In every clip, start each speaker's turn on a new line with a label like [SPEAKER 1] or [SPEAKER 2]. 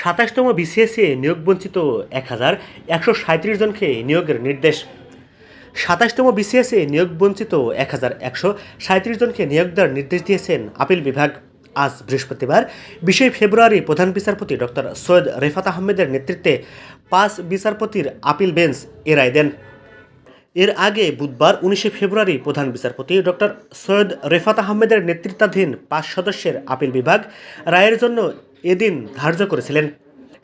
[SPEAKER 1] সাতাশতম বিসিএসএ নিয়োগ বঞ্চিত এক হাজার একশো সাঁত্রিশ জনকে নিয়োগের নির্দেশ। সাতাশতম বিসিএসএ নিয়োগ বঞ্চিত এক হাজার একশো সাঁত্রিশ জনকে নিয়োগ দেওয়ার নির্দেশ দিয়েছেন আপিল বিভাগ। আজ বৃহস্পতিবার বিশে ফেব্রুয়ারি প্রধান বিচারপতি ডক্টর সৈয়দ রেফাত আহমেদের নেতৃত্বে পাঁচ বিচারপতির আপিল বেঞ্চ এ রায় দেন। এর আগে বুধবার উনিশে ফেব্রুয়ারি প্রধান বিচারপতি ডক্টর সৈয়দ রেফাত আহমেদের নেতৃত্বাধীন পাঁচ সদস্যের আপিল বিভাগ রায়ের জন্য এদিন ধার্য করেছিলেন।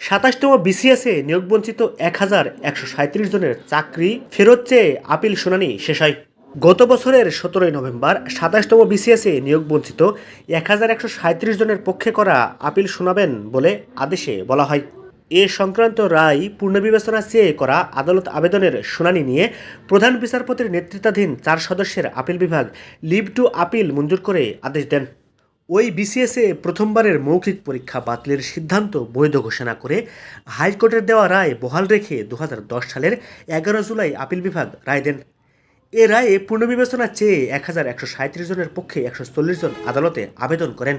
[SPEAKER 1] সাতাশতম বিসিএসে নিয়োগবঞ্চিত এক হাজার একশো সাঁত্রিশ জনের চাকরি ফেরত চেয়ে আপিল শুনানি শেষ হয়। গত বছরের সতেরোই নভেম্বর সাতাশতম বিসিএসে নিয়োগ বঞ্চিত এক হাজার একশো সাঁত্রিশ জনের পক্ষে করা আপিল শোনাবেন বলে আদেশে বলা হয়। এ সংক্রান্ত রায় পুনর্বিবেচনা চেয়ে করা আদালত আবেদনের শুনানি নিয়ে প্রধান বিচারপতির নেতৃত্বাধীন চার সদস্যের আপিল বিভাগ লিভ টু আপিল মঞ্জুর করে আদেশ দেন। ওই বিসিএসএ প্রথমবারের মৌখিক পরীক্ষা বাতিলের সিদ্ধান্ত বৈধ ঘোষণা করে হাইকোর্টের দেওয়া রায় বহাল রেখে দু হাজার দশ সালের এগারো জুলাই আপিল বিভাগ রায় দেন। এ রায়ে পুনর্বিবেচনা চেয়ে এক হাজার একশো সাঁত্রিশ জনের পক্ষে একশো চল্লিশ জন আদালতে আবেদন করেন।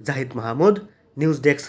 [SPEAKER 1] Zahid Mahmud, news desk